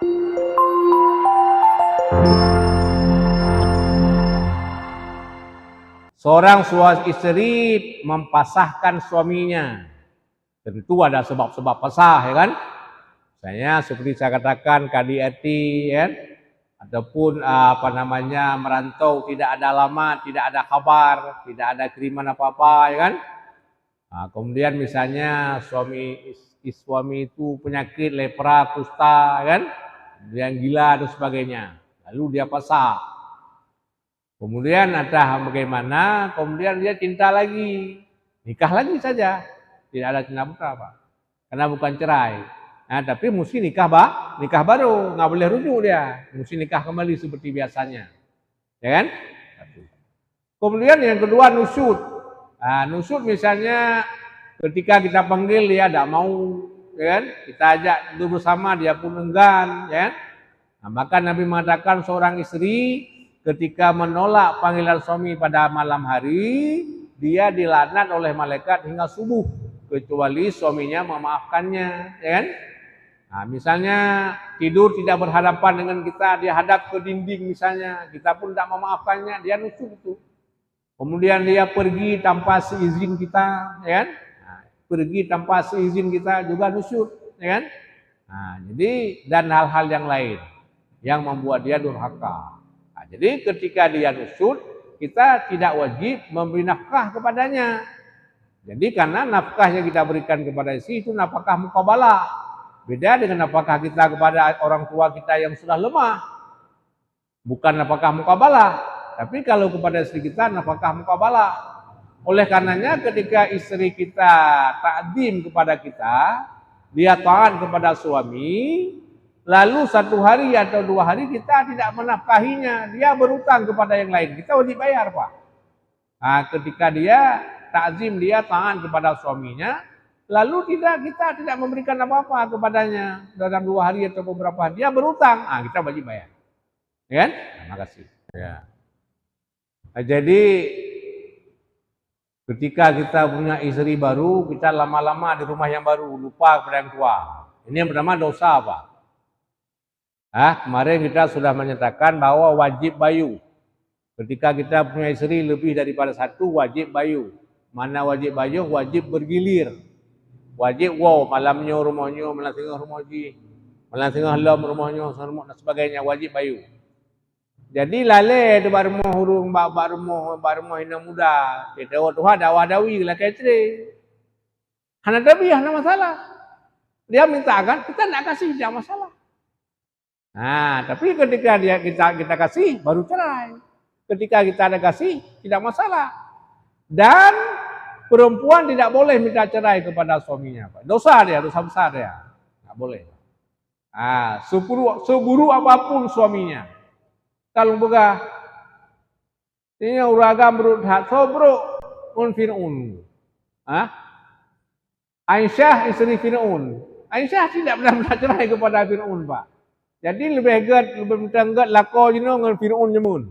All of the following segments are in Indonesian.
Seorang suami istri mempasahkan suaminya. Tentu ada sebab-sebab pasah, ya kan? Misalnya seperti saya katakan KDRT, ya kan? Ataupun ah, apa namanya merantau tidak ada alamat, tidak ada kabar, tidak ada kiriman apa-apa, ya kan? Nah, kemudian misalnya suami is- suami itu penyakit lepra, kusta, ya kan? Yang gila dan sebagainya. Lalu dia pasah. Kemudian ada bagaimana? Kemudian dia cinta lagi, nikah lagi saja, tidak ada cinta putra pak, karena bukan cerai. Nah, tapi mesti nikah ba, nikah baru, nggak boleh rujuk dia, mesti nikah kembali seperti biasanya, ya kan? Kemudian yang kedua nusut. Nah, nusut misalnya ketika kita panggil dia tidak mau, kan? Kita ajak duduk bersama dia pun enggan, ya kan? Nah, maka Nabi mengatakan seorang istri ketika menolak panggilan suami pada malam hari, dia dilaknat oleh malaikat hingga subuh kecuali suaminya memaafkannya, ya kan? Nah, misalnya tidur tidak berhadapan dengan kita, dia hadap ke dinding misalnya, kita pun tidak memaafkannya, dia nusuk itu. Kemudian dia pergi tanpa seizin kita, ya kan? Pergi tanpa seizin kita juga nusuk, ya kan? Nah, jadi dan hal-hal yang lain yang membuat dia durhaka. Nah, jadi ketika dia nusuk, kita tidak wajib memberi nafkah kepadanya. Jadi karena nafkah yang kita berikan kepada istri itu nafkah mukabalah. Beda dengan nafkah kita kepada orang tua kita yang sudah lemah. Bukan nafkah mukabalah. Tapi kalau kepada istri kita nafkah mukabalah. Oleh karenanya ketika istri kita takdim kepada kita, dia taat kepada suami, lalu satu hari atau dua hari kita tidak menafkahinya, dia berutang kepada yang lain, kita wajib bayar pak. Nah, ketika dia takzim dia taat kepada suaminya, lalu tidak kita tidak memberikan apa-apa kepadanya dalam dua hari atau beberapa hari, dia berutang, ah kita wajib bayar, ya kan? Terima kasih. Ya. Nah, jadi ketika kita punya istri baru, kita lama-lama di rumah yang baru lupa kepada yang tua. Ini yang pertama dosa pak. Ah, kemarin kita sudah menyatakan bahwa wajib bayu. Ketika kita punya istri lebih daripada satu, wajib bayu. Mana wajib bayu? Wajib bergilir. Wajib wow, malamnya rumahnya, malam tengah rumahnya, malam tengah lam rumahnya, dan sebagainya, wajib bayu. Jadi lale tu baru mau hurung, baru mau baru mau hina muda. Kita waktu ada wadawi lah kecil. Hana tapi hana masalah. Dia minta kan, kita nak kasih tidak masalah. Nah, tapi ketika dia kita kita kasih baru cerai. Ketika kita ada kasih tidak masalah. Dan perempuan tidak boleh minta cerai kepada suaminya. Dosa dia, dosa besar dia. Tidak boleh. Ah, seburu, seburu apa pun suaminya. Kalau buka ini uraga menurut hak sobro un fir'un. Ah? Aisyah istri Fir'un. Aisyah tidak pernah cerai kepada Fir'un, Pak. Jadi lebih hegat, lebih tenggat lako jenuh dengan Fir'un jemun.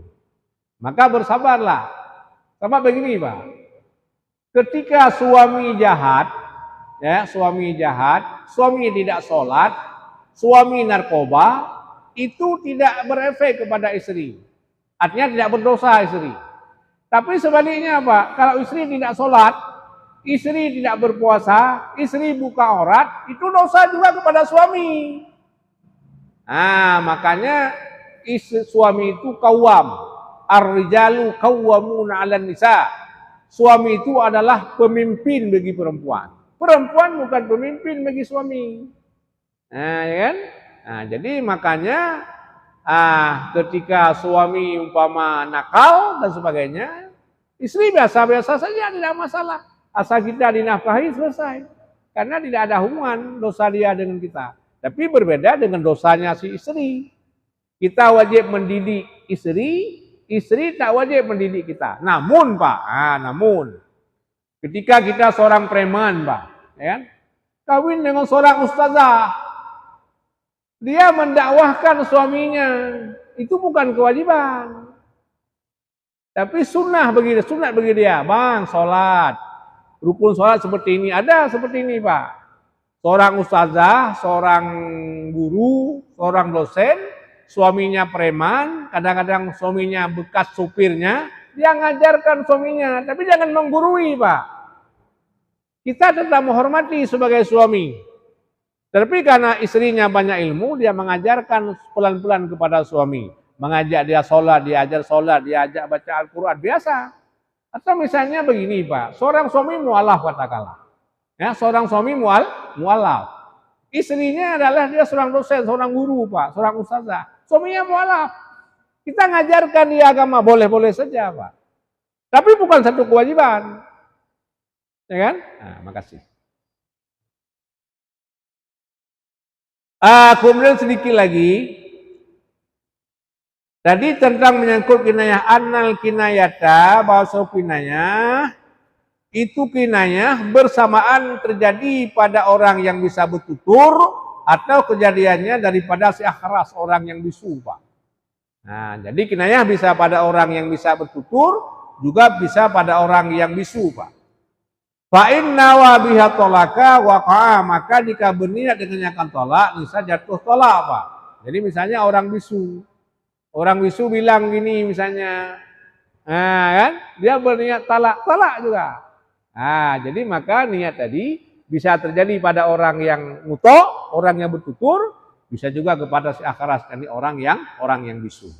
Maka bersabarlah. Sama begini Pak. Ketika suami jahat, ya suami jahat, suami tidak sholat, suami narkoba, itu tidak berefek kepada istri. Artinya tidak berdosa istri. Tapi sebaliknya Pak, kalau istri tidak sholat, istri tidak berpuasa, istri buka aurat, itu dosa juga kepada suami. Nah, makanya istri suami itu kawam. Ar-rijalu kawwamuna 'alan nisa. Suami itu adalah pemimpin bagi perempuan. Perempuan bukan pemimpin bagi suami. Nah, ya kan? Nah, jadi makanya ah ketika suami umpama nakal dan sebagainya, istri biasa-biasa saja tidak masalah. Asal kita dinafkahi selesai. Karena tidak ada hubungan dosa dia dengan kita. Tapi berbeda dengan dosanya si istri. Kita wajib mendidik istri, istri tak wajib mendidik kita. Namun Pak, ah, namun ketika kita seorang preman Pak, ya kan? Kawin dengan seorang ustazah, dia mendakwahkan suaminya, itu bukan kewajiban. Tapi sunnah bagi dia, sunnah bagi dia, bang, sholat, rukun sholat seperti ini, ada seperti ini Pak. Seorang ustazah, seorang guru, seorang dosen, suaminya preman, kadang-kadang suaminya bekas supirnya, dia ngajarkan suaminya, tapi jangan menggurui, Pak. Kita tetap menghormati sebagai suami. Tapi karena istrinya banyak ilmu, dia mengajarkan pelan-pelan kepada suami. Mengajak dia sholat, diajar sholat, diajak baca Al-Quran, biasa. Atau misalnya begini Pak, seorang suami mu'alaf katakanlah. Ya, seorang suami mual, mualaf. Istrinya adalah dia seorang dosen, seorang guru, Pak, seorang ustazah. Suaminya mualaf. Kita ngajarkan dia agama boleh-boleh saja, Pak. Tapi bukan satu kewajiban. Ya kan? Nah, makasih. Ah, kemudian sedikit lagi. Tadi tentang menyangkut kinayah anal kinayata, bahasa kinayah itu kinanya bersamaan terjadi pada orang yang bisa bertutur atau kejadiannya daripada si akhras orang yang bisu Pak. Nah, jadi kinayah bisa pada orang yang bisa bertutur juga bisa pada orang yang bisu Pak. Fa inna wa biha tolaka waqa'a maka jika berniat dengan yang tolak bisa jatuh tolak Pak. Jadi misalnya orang bisu. Orang bisu bilang gini misalnya, nah kan, dia berniat talak, talak juga. Nah, jadi maka niat tadi bisa terjadi pada orang yang muto, orang yang bertutur, bisa juga kepada si akharas, ini orang yang orang yang bisu.